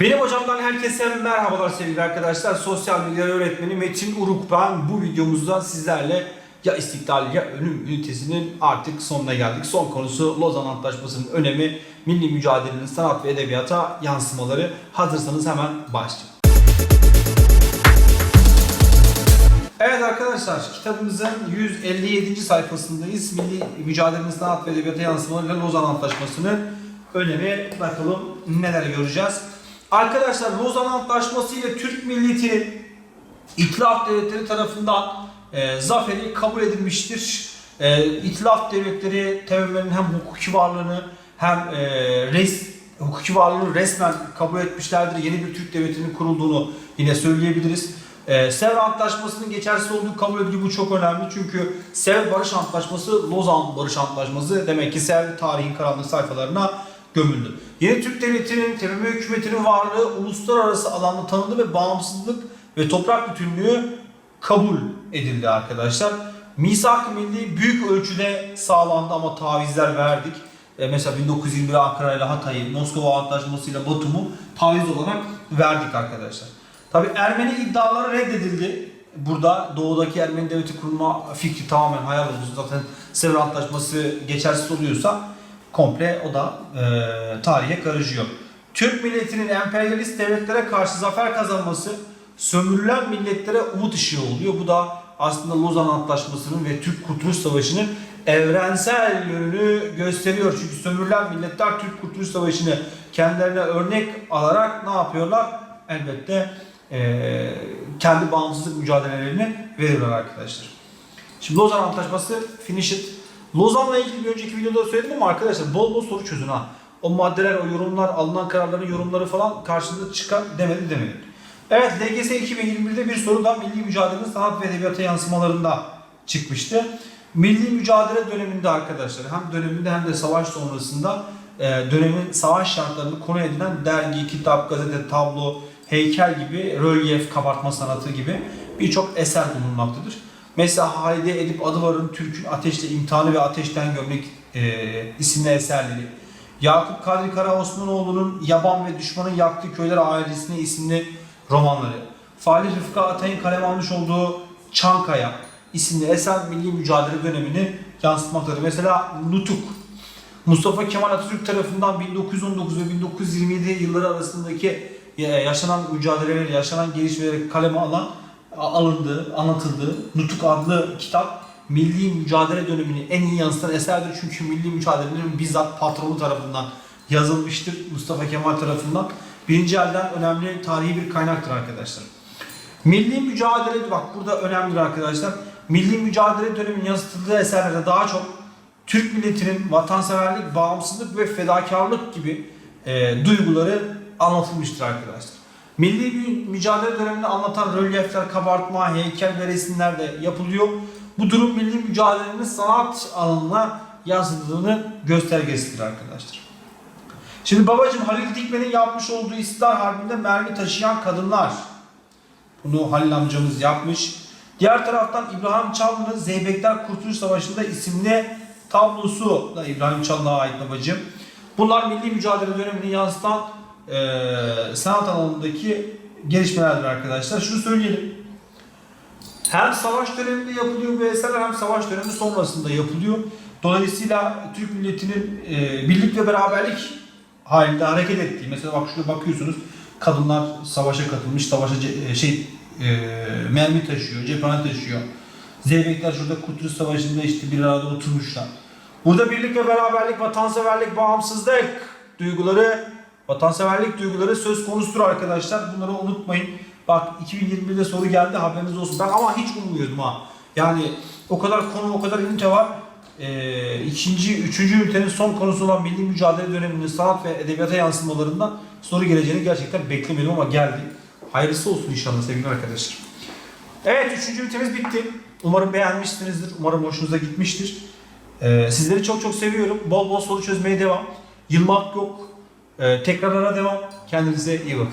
Benim hocamdan herkese merhabalar sevgili arkadaşlar. Sosyal medya öğretmeni Metin Uruk ben. Bu videomuzda sizlerle ya istiklal ya ölüm ünitesinin artık sonuna geldik. Son konusu Lozan Antlaşması'nın önemi, milli mücadelenin sanat ve edebiyata yansımaları. Hazırsanız hemen başlayalım. Evet arkadaşlar kitabımızın 157. sayfasındayız. Milli mücadelenin sanat ve edebiyata yansımalarıyla Lozan Antlaşması'nın önemi bakalım neler göreceğiz. Arkadaşlar Lozan Antlaşması ile Türk milletinin İtilaf devletleri tarafından e, zaferi kabul edilmiştir. E, İtilaf devletleri TBMM'nin hem hukuki varlığını hem e, res, hukuki varlığını resmen kabul etmişlerdir. Yeni bir Türk devletinin kurulduğunu yine söyleyebiliriz. E, Sevr Antlaşması'nın geçersiz olduğu kabul ediliyor. Bu çok önemli çünkü Sevr Barış Antlaşması, Lozan Barış Antlaşması demek ki Sevr tarihin karanlık sayfalarına gömüldü. Yeni Türk Devleti'nin, TBMM hükümetinin varlığı uluslararası alanda tanındı ve bağımsızlık ve toprak bütünlüğü kabul edildi arkadaşlar. Misak-ı Milli büyük ölçüde sağlandı ama tavizler verdik. E, mesela 1921 Ankara ile Hatay'ı, Moskova Antlaşması ile Batum'u taviz olarak verdik arkadaşlar. Tabi Ermeni iddiaları reddedildi. Burada doğudaki Ermeni devleti kurma fikri tamamen hayal oldu. Zaten Sevr Antlaşması geçersiz oluyorsa komple o da e, tarihe karışıyor. Türk milletinin emperyalist devletlere karşı zafer kazanması sömürülen milletlere umut ışığı oluyor. Bu da aslında Lozan Antlaşması'nın ve Türk Kurtuluş Savaşı'nın evrensel yönünü gösteriyor. Çünkü sömürülen milletler Türk Kurtuluş Savaşı'nı kendilerine örnek alarak ne yapıyorlar? Elbette e, kendi bağımsızlık mücadelelerini veriyorlar arkadaşlar. Şimdi Lozan Antlaşması finished. Lozan'la ilgili bir önceki videoda söyledim ama arkadaşlar bol bol soru çözün ha. O maddeler, o yorumlar, alınan kararların yorumları falan karşınıza çıkar demedi demedi. Evet LGS 2021'de bir soru da milli mücadelenin sanat ve edebiyata yansımalarında çıkmıştı. Milli mücadele döneminde arkadaşlar hem döneminde hem de savaş sonrasında e, dönemin savaş şartlarını konu edinen dergi, kitap, gazete, tablo, heykel gibi, rölyef, kabartma sanatı gibi birçok eser bulunmaktadır. Mesela Halide Edip Adıvar'ın Türk'ün Ateşle İmtihanı ve Ateşten Gömlek e, isimli eserleri. Yakup Kadri Kara Osmanoğlu'nun Yaban ve Düşmanın Yaktığı Köyler Ailesine isimli romanları. Fahri Rıfkı Atay'ın kaleme almış olduğu Çankaya isimli eser milli mücadele dönemini yansıtmaktadır. Mesela Nutuk, Mustafa Kemal Atatürk tarafından 1919 ve 1927 yılları arasındaki e, yaşanan mücadeleleri, yaşanan gelişmeleri kaleme alan alındığı, anlatıldığı Nutuk adlı kitap milli mücadele dönemini en iyi yansıtan eserdir. Çünkü milli mücadelelerin bizzat patronu tarafından yazılmıştır. Mustafa Kemal tarafından. Birinci elden önemli tarihi bir kaynaktır arkadaşlar. Milli mücadele, bak burada önemlidir arkadaşlar. Milli mücadele döneminin yansıtıldığı eserlerde daha çok Türk milletinin vatanseverlik, bağımsızlık ve fedakarlık gibi e, duyguları anlatılmıştır arkadaşlar. Milli mücadele dönemini anlatan rölyefler, kabartma, heykel ve resimler de yapılıyor. Bu durum milli mücadelenin sanat alanına yansıdığını göstergesidir arkadaşlar. Şimdi babacım Halil Dikmen'in yapmış olduğu İstiklal Harbi'nde mermi taşıyan kadınlar. Bunu Halil amcamız yapmış. Diğer taraftan İbrahim Çallı'nın Zeybekler Kurtuluş Savaşı'nda isimli tablosu da İbrahim Çallı'na ait babacım. Bunlar milli mücadele dönemini yansıtan e, sanat alanındaki gelişmelerdir arkadaşlar. Şunu söyleyelim. Hem savaş döneminde yapılıyor bu eserler hem savaş dönemi sonrasında yapılıyor. Dolayısıyla Türk milletinin e, birlik ve beraberlik halinde hareket ettiği. Mesela bak şurada bakıyorsunuz kadınlar savaşa katılmış, savaşa ce- e, şey e, mermi taşıyor, cephane taşıyor. Zeybekler şurada Kurtuluş Savaşı'nda işte bir arada oturmuşlar. Burada birlik ve beraberlik, vatanseverlik, bağımsızlık duyguları, vatanseverlik duyguları söz konusudur arkadaşlar. Bunları unutmayın. Bak 2021'de soru geldi haberiniz olsun. Ben ama hiç ummuyordum ha. Yani o kadar konu, o kadar ünite var. Ee, ikinci, üçüncü ünitenin son konusu olan milli mücadele döneminin sanat ve edebiyata yansımalarından soru geleceğini gerçekten beklemiyordum ama geldi. Hayırlısı olsun inşallah sevgili arkadaşlar. Evet üçüncü ünitemiz bitti. Umarım beğenmişsinizdir. Umarım hoşunuza gitmiştir. Ee, sizleri çok çok seviyorum. Bol bol soru çözmeye devam. Yılmak yok. Ee, tekrarlara devam. Kendinize iyi bakın.